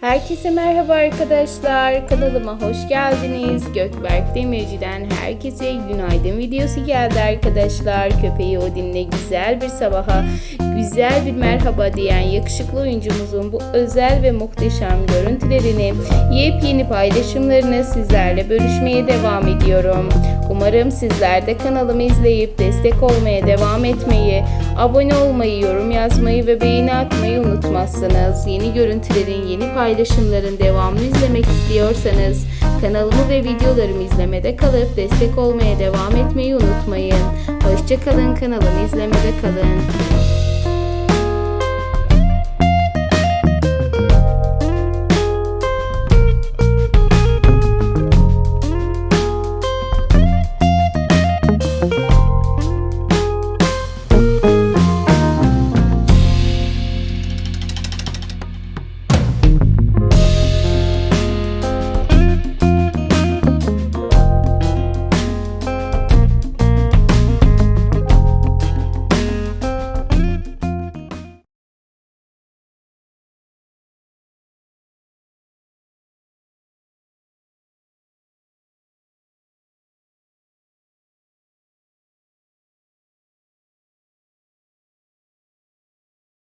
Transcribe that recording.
Herkese merhaba arkadaşlar. Kanalıma hoş geldiniz. Gökberk Demirci'den herkese günaydın videosu geldi arkadaşlar. Köpeği Odin'le güzel bir sabaha, güzel bir merhaba diyen yakışıklı oyuncumuzun bu özel ve muhteşem görüntülerini, yepyeni paylaşımlarını sizlerle bölüşmeye devam ediyorum. Umarım sizler de kanalımı izleyip destek olmaya devam etmeyi, abone olmayı, yorum yazmayı ve beğeni atmayı unutmazsınız. Yeni görüntülerin, yeni paylaşımların devamını izlemek istiyorsanız kanalımı ve videolarımı izlemede kalıp destek olmaya devam etmeyi unutmayın. Hoşçakalın kanalımı izlemede kalın.